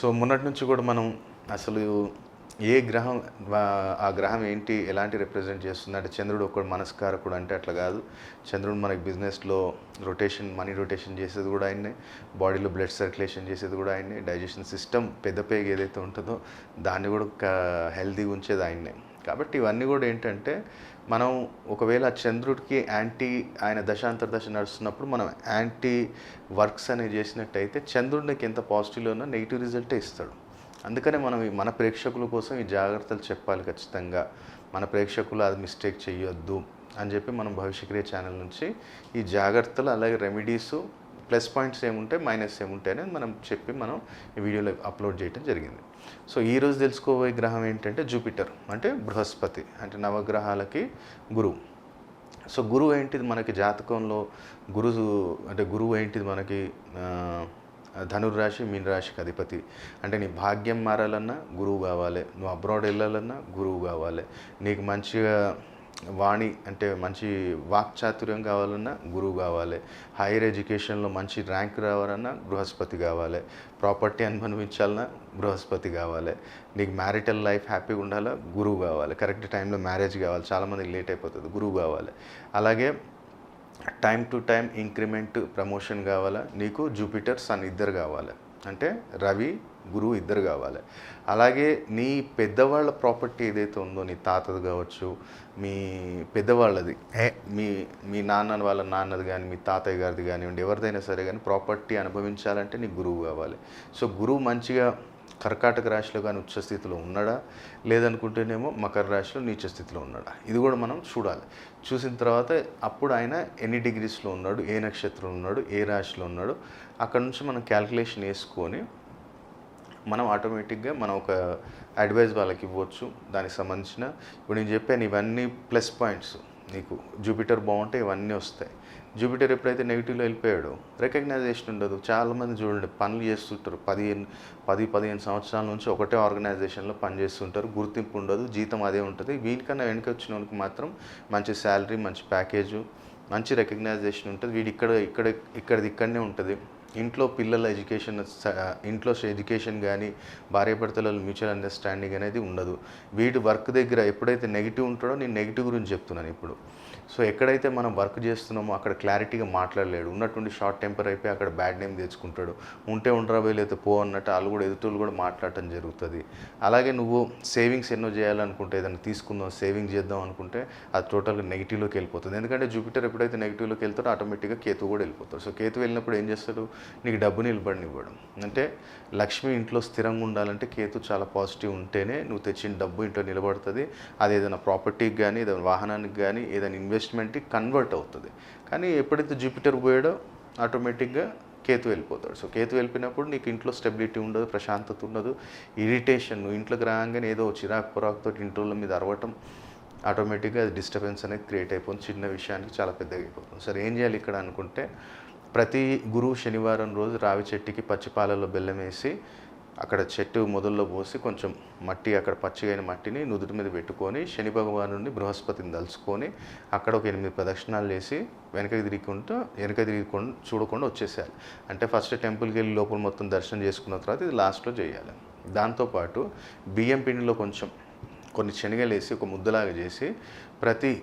So మొన్నటి నుంచి కూడా మనం అసలు ఏ గ్రహం ఆ గ్రహం ఏంటి ఎలాంటి రిప్రజెంట్ చేస్తుంది? అంటే చంద్రుడు ఒక మనస్కారకుడు అంటే అట్లా కాదు. చంద్రుడు మనకి బిజినెస్లో రొటేషన్ మనీ రొటేషన్ చేసేది కూడా ఆయన్నే. బాడీలో బ్లడ్ సర్క్యులేషన్ చేసేది కూడా ఆయన్నే. డైజెషన్ సిస్టమ్ పెద్ద పేగ ఏదైతే ఉంటుందో దాన్ని కూడా హెల్తీగా ఉంచేది ఆయన్నే. కాబట్టి ఇవన్నీ కూడా ఏంటంటే మనం ఒకవేళ చంద్రుడికి యాంటీ ఆయన దశాంతర దశ నడుస్తున్నప్పుడు మనం యాంటీ వర్క్స్ అనేవి చేసినట్టయితే చంద్రుడికి ఎంత పాజిటివ్లో ఉన్నా నెగిటివ్ రిజల్టే ఇస్తాడు. అందుకనే మనం మన ప్రేక్షకుల కోసం ఈ జాగ్రత్తలు చెప్పాలి ఖచ్చితంగా. మన ప్రేక్షకులు అది మిస్టేక్ చేయొద్దు అని చెప్పి మనం భవిష్యక్రియ ఛానల్ నుంచి ఈ జాగ్రత్తలు అలాగే రెమెడీస్ ప్లస్ పాయింట్స్ ఏముంటాయి మైనస్ ఏముంటాయి అనేది మనం చెప్పి మనం ఈ వీడియోలో అప్లోడ్ చేయడం జరిగింది. సో ఈరోజు తెలుసుకోబోయే గ్రహం ఏంటంటే జూపిటర్ అంటే బృహస్పతి అంటే నవగ్రహాలకి గురువు. సో గురువు ఏంటిది మనకి జాతకంలో? గురు అంటే గురువు ఏంటిది మనకి? ధనుర్రాశి మీన రాశికి అధిపతి. అంటే నీ భాగ్యం మారాలన్నా గురువు కావాలి. నువ్వు అబ్రాడ్ వెళ్ళాలన్నా గురువు కావాలి. నీకు మంచిగా వాణి అంటే మంచి వాక్చాతుర్యం కావాలన్నా గురువు కావాలి. హైయర్ ఎడ్యుకేషన్లో మంచి ర్యాంక్ రావాలన్నా బృహస్పతి కావాలి. ప్రాపర్టీ అనుభవించాలన్నా బృహస్పతి కావాలి. నీకు మ్యారిటల్ లైఫ్ హ్యాపీగా ఉండాలా? గురువు కావాలి. కరెక్ట్ టైంలో మ్యారేజ్ కావాలి. చాలామందికి లేట్ అయిపోతుంది. గురువు కావాలి. అలాగే time to time increment promotion కావాలా? నీకు జూపిటర్ సన్ ఇద్దరు కావాలి. అంటే రవి గురువు ఇద్దరు కావాలి. అలాగే నీ పెద్దవాళ్ళ ప్రాపర్టీ ఏదైతే ఉందో నీ తాతది కావచ్చు మీ పెద్దవాళ్ళది మీ మీ నాన్న వాళ్ళ నాన్నది కానీ మీ తాతయ్య గారిది కానివ్వండి ఎవరిదైనా సరే కానీ ప్రాపర్టీ అనుభవించాలంటే నీకు గురువు కావాలి. సో గురువు మంచిగా కర్కాటక రాశిలో కానీ ఉచ్చస్థితిలో ఉన్నాడా? లేదనుకుంటేనేమో మకర రాశిలో నీచ స్థితిలో ఉన్నాడా? ఇది కూడా మనం చూడాలి. చూసిన తర్వాత అప్పుడు ఆయన ఎన్ని డిగ్రీస్లో ఉన్నాడు? ఏ నక్షత్రంలో ఉన్నాడు? ఏ రాశిలో ఉన్నాడు? అక్కడ నుంచి మనం క్యాల్కులేషన్ వేసుకొని మనం ఆటోమేటిక్గా మనం ఒక అడ్వైజ్ వాళ్ళకి ఇవ్వచ్చు. దానికి సంబంధించిన ఇప్పుడు నేను చెప్పాను ఇవన్నీ ప్లస్ పాయింట్స్. నీకు జూపిటర్ బాగుంటే ఇవన్నీ వస్తాయి. జూపిటర్ ఎప్పుడైతే నెగిటివ్లో వెళ్ళిపోయాడో రికగ్నైజేషన్ ఉండదు. చాలామంది చూడండి పనులు చేస్తుంటారు. పదిహేను పది పదిహేను సంవత్సరాల నుంచి ఒకటే ఆర్గనైజేషన్లో పనిచేస్తుంటారు గుర్తింపు ఉండదు జీతం అదే ఉంటుంది. వీనికన్నా వెనక వచ్చిన వాళ్ళకి మాత్రం మంచి శాలరీ మంచి ప్యాకేజు మంచి రికగ్నైజేషన్ ఉంటుంది. వీడి ఇక్కడ ఇక్కడ ఇక్కడిది ఇక్కడనే ఉంటుంది. ఇంట్లో పిల్లల ఎడ్యుకేషన్ ఇంట్లో ఎడ్యుకేషన్ కానీ భార్యాభర్తల మ్యూచువల్ అండర్స్టాండింగ్ అనేది ఉండదు. వీడి వర్క్ దగ్గర ఎప్పుడైతే నెగిటివ్ ఉంటాడో నేను నెగిటివ్ గురించి చెప్తున్నాను ఇప్పుడు. సో ఎక్కడైతే మనం వర్క్ చేస్తున్నామో అక్కడ క్లారిటీగా మాట్లాడలేడు. ఉన్నటువంటి షార్ట్ టెంపర్ అయిపోయి అక్కడ బ్యాడ్ నేమ్ తెచ్చుకుంటాడు. ఉంటే ఉండరా లేకపోతే పో అన్నట్టు వాళ్ళు కూడా ఎదుటోళ్ళు కూడా మాట్లాడటం జరుగుతుంది. అలాగే నువ్వు సేవింగ్స్ ఎన్నో చేయాలనుకుంటే ఏదైనా తీసుకుందాం సేవింగ్ చేద్దాం అనుకుంటే అది టోటల్గా నెగిటివ్లోకి వెళ్ళిపోతుంది. ఎందుకంటే జూపిటర్ ఎప్పుడైతే నెగిటివ్లోకి వెళ్తాడో ఆటోమేటిక్గా కేతు కూడా వెళ్ళిపోతాడు. సో కేతు వెళ్ళినప్పుడు ఏం చేస్తాడు? నీకు డబ్బు నిలబడినివ్వడం. అంటే లక్ష్మి ఇంట్లో స్థిరంగా ఉండాలంటే కేతు చాలా పాజిటివ్ ఉంటేనే నువ్వు తెచ్చిన డబ్బు ఇంట్లో నిలబడుతుంది. అది ఏదైనా ప్రాపర్టీకి కానీ ఏదైనా వాహనానికి కానీ ఏదైనా ఇన్వెస్ట్మెంట్కి కన్వర్ట్ అవుతుంది. కానీ ఎప్పుడైతే జూపిటర్ పోయాడో ఆటోమేటిక్గా కేతు వెళ్ళిపోతాడు. సో కేతు వెళ్ళిపోయినప్పుడు నీకు ఇంట్లో స్టెబిలిటీ ఉండదు ప్రశాంతత ఉండదు. ఇరిటేషన్ నువ్వు ఇంట్లోకి రాగానే ఏదో చిరాకు పొరాకుతో ఇంట్లో మీద అరవటం ఆటోమేటిక్గా అది డిస్టర్బెన్స్ అనేది క్రియేట్ అయిపోతుంది. చిన్న విషయానికి చాలా పెద్దగా అయిపోతుంది. సరే ఏం చేయాలి ఇక్కడ అనుకుంటే ప్రతి గురువు శనివారం రోజు రావి చెట్టుకి పచ్చిపాలలో బెల్లం వేసి అక్కడ చెట్టు మొదల్లో పోసి కొంచెం మట్టి అక్కడ పచ్చిగైన మట్టిని నుదుటి మీద పెట్టుకొని శని భగవాను బృహస్పతిని దలుచుకొని అక్కడ ఒక ఎనిమిది ప్రదక్షిణాలు వేసి వెనకకి తిరిగికుంటూ వెనక తిరిగికుండా చూడకుండా వచ్చేసేయాలి. అంటే ఫస్ట్ టెంపుల్కి వెళ్ళి లోపల మొత్తం దర్శనం చేసుకున్న తర్వాత ఇది లాస్ట్లో చేయాలి. దాంతోపాటు బియ్యం పిండిలో కొంచెం కొన్ని శనగలు వేసి ఒక ముద్దలాగా చేసి ప్రతి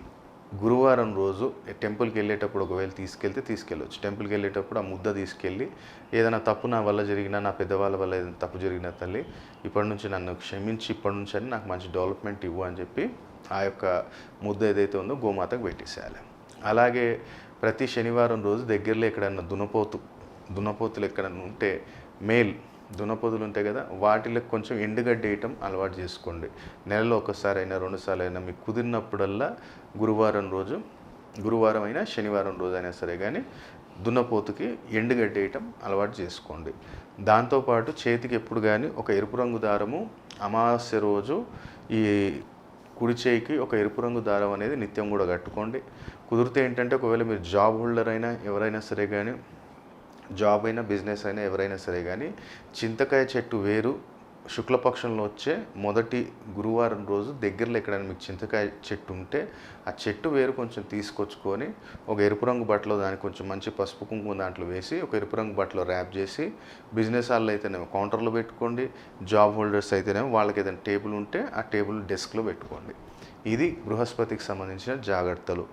గురువారం రోజు టెంపుల్కి వెళ్ళేటప్పుడు ఒకవేళ తీసుకెళ్తే తీసుకెళ్ళవచ్చు టెంపుల్కి వెళ్ళేటప్పుడు ఆ ముద్ద తీసుకెళ్ళి ఏదైనా తప్పు నా వల్ల జరిగినా నా పెద్దవాళ్ళ వల్ల ఏదైనా తప్పు జరిగిన తల్లి ఇప్పటి నుంచి నన్ను క్షమించి ఇప్పటి నుంచి అని నాకు మంచి డెవలప్మెంట్ ఇవ్వు అని చెప్పి ఆ యొక్క ముద్ద ఏదైతే ఉందో గోమాతకు పెట్టేసేయాలి. అలాగే ప్రతి శనివారం రోజు దగ్గరలో ఎక్కడన్నా దునపోతు దునపోతులు ఎక్కడన్నా ఉంటే మేల్ దునపోతులు ఉంటాయి కదా వాటిలో కొంచెం ఎండుగడ్డ వేయటం అలవాటు చేసుకోండి. నెలలో ఒకసారి అయినా రెండుసార్లు అయినా మీకు కుదిరినప్పుడల్లా గురువారం రోజు గురువారం అయినా శనివారం రోజు అయినా సరే కానీ దున్నపోతుకి ఎండుగడ్డ వేయటం అలవాటు చేసుకోండి. దాంతోపాటు చేతికి ఎప్పుడు కానీ ఒక ఎరుపు రంగు దారము అమావాస్య రోజు ఈ కుడి చేయికి ఒక ఎరుపు రంగు దారం అనేది నిత్యం కూడా కట్టుకోండి. కుదిరితే ఏంటంటే ఒకవేళ మీరు జాబ్ హోల్డర్ అయినా ఎవరైనా సరే కానీ జాబ్ అయినా బిజినెస్ అయినా ఎవరైనా సరే కానీ చింతకాయ చెట్టు వేరు శుక్లపక్షంలో వచ్చే మొదటి గురువారం రోజు దగ్గరలో ఎక్కడైనా మీకు చింతకాయ చెట్టు ఉంటే ఆ చెట్టు వేరు కొంచెం తీసుకొచ్చుకొని ఒక ఎరుపు రంగు బట్టలో దానికి కొంచెం మంచి పసుపు కుంకుమ దాంట్లో వేసి ఒక ఎరుపు రంగు బట్టలో ర్యాప్ చేసి బిజినెస్ వాళ్ళు అయితేనేమో కౌంటర్లో పెట్టుకోండి జాబ్ హోల్డర్స్ అయితేనేమో వాళ్ళకి ఏదైనా టేబుల్ ఉంటే ఆ టేబుల్ డెస్క్లో పెట్టుకోండి. ఇది బృహస్పతికి సంబంధించిన జాగ్రత్తలు.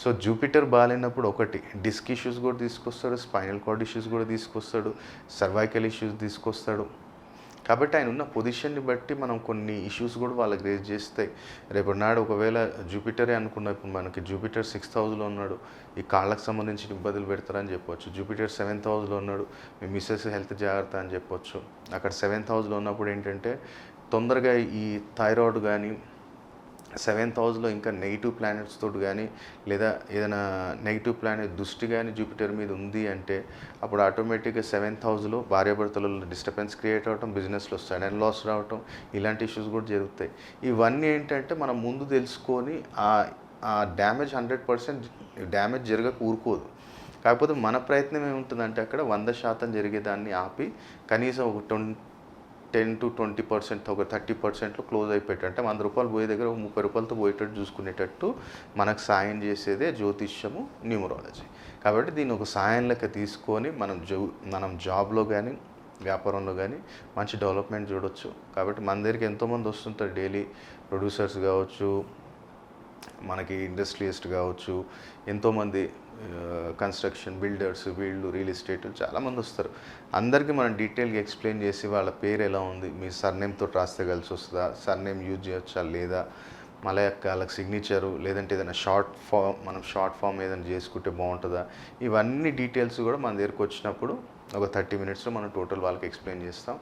సో జూపిటర్ బాగాలేనప్పుడు ఒకటి డిస్క్ ఇష్యూస్ కూడా తీసుకొస్తాడు స్పైనల్ కార్డ్ ఇష్యూస్ కూడా తీసుకొస్తాడు సర్వైకల్ ఇష్యూస్ తీసుకొస్తాడు. కాబట్టి ఆయన ఉన్న పొజిషన్ని బట్టి మనం కొన్ని ఇష్యూస్ కూడా వాళ్ళకి రేజ్ చేస్తాయి రేపటి నాడు ఒకవేళ జూపిటరే అనుకున్నా ఇప్పుడు మనకి జూపిటర్ సిక్స్త్ హౌస్లో ఉన్నాడు ఈ కాళ్ళకు సంబంధించిన ఇబ్బందులు పెడతారని చెప్పొచ్చు. జూపిటర్ సెవెంత్ హౌస్లో ఉన్నాడు మీ మిస్సెస్ హెల్త్ జాగ్రత్త అని చెప్పొచ్చు. అక్కడ సెవెంత్ హౌస్లో ఉన్నప్పుడు ఏంటంటే తొందరగా ఈ థైరాయిడ్ కానీ సెవెంత్ హౌస్లో ఇంకా నెగిటివ్ ప్లానెట్స్ తోటి కానీ లేదా ఏదైనా నెగిటివ్ ప్లానెట్ దృష్టి కానీ జూపిటర్ మీద ఉంది అంటే అప్పుడు ఆటోమేటిక్గా సెవెంత్ హౌస్లో భార్యాభర్తలలో డిస్టర్బెన్స్ క్రియేట్ అవ్వటం బిజినెస్లో సడన్ లాస్ రావటం ఇలాంటి ఇష్యూస్ కూడా జరుగుతాయి. ఇవన్నీ ఏంటంటే మనం ముందు తెలుసుకొని ఆ ఆ డ్యామేజ్ హండ్రెడ్ పర్సెంట్ డ్యామేజ్ జరగక ఊరుకోదు. కాకపోతే మన ప్రయత్నం ఏముంటుందంటే అక్కడ వంద శాతం జరిగేదాన్ని ఆపి కనీసం ఒక twenty ten to twenty percent ఒక థర్టీ పర్సెంట్లో క్లోజ్ అయిపోయేటట్టు. అంటే వంద రూపాయలు పోయే దగ్గర ఒక ముప్పై రూపాయలతో పోయేటట్టు చూసుకునేటట్టు మనకు సాయం చేసేదే జ్యోతిష్యము న్యూమరాలజీ. కాబట్టి దీన్ని ఒక సాయం లెక్క తీసుకొని మనం జో మనం జాబ్లో కానీ వ్యాపారంలో కానీ మంచి డెవలప్మెంట్ చూడొచ్చు. కాబట్టి మన దగ్గరికి ఎంతోమంది వస్తుంటారు. డైలీ ప్రొడ్యూసర్స్ కావచ్చు మనకి ఇండస్ట్రియలిస్ట్ కావచ్చు ఎంతోమంది Uh, కన్స్ట్రక్షన్ బిల్డర్స్ వీళ్ళు రియల్ ఎస్టేట్ చాలామంది వస్తారు. అందరికీ మనం డీటెయిల్గా ఎక్స్ప్లెయిన్ చేసి వాళ్ళ పేరు ఎలా ఉంది మీ సర్నేమ్తో రాస్తే కలిసి వస్తుందా సర్నేమ్ యూజ్ చేయొచ్చా లేదా మళ్ళీ వాళ్ళకి సిగ్నేచరు లేదంటే ఏదైనా షార్ట్ ఫామ్ మనం షార్ట్ ఫామ్ ఏదైనా చేసుకుంటే బాగుంటుందా ఇవన్నీ డీటెయిల్స్ కూడా మన దగ్గరకు వచ్చినప్పుడు ఒక థర్టీ మినిట్స్లో మనం టోటల్ వాళ్ళకి ఎక్స్ప్లెయిన్ చేస్తాం.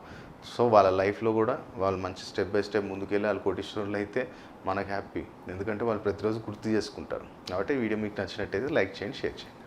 సో వాళ్ళ లైఫ్లో కూడా వాళ్ళు మంచి స్టెప్ బై స్టెప్ ముందుకెళ్ళి వాళ్ళు కోటీశ్వరులు అయితే మనకు హ్యాపీ. ఎందుకంటే వాళ్ళు ప్రతిరోజు గుర్తు చేసుకుంటారు. కాబట్టి వీడియో మీకు నచ్చినట్టయితే లైక్ చేయండి షేర్ చేయండి.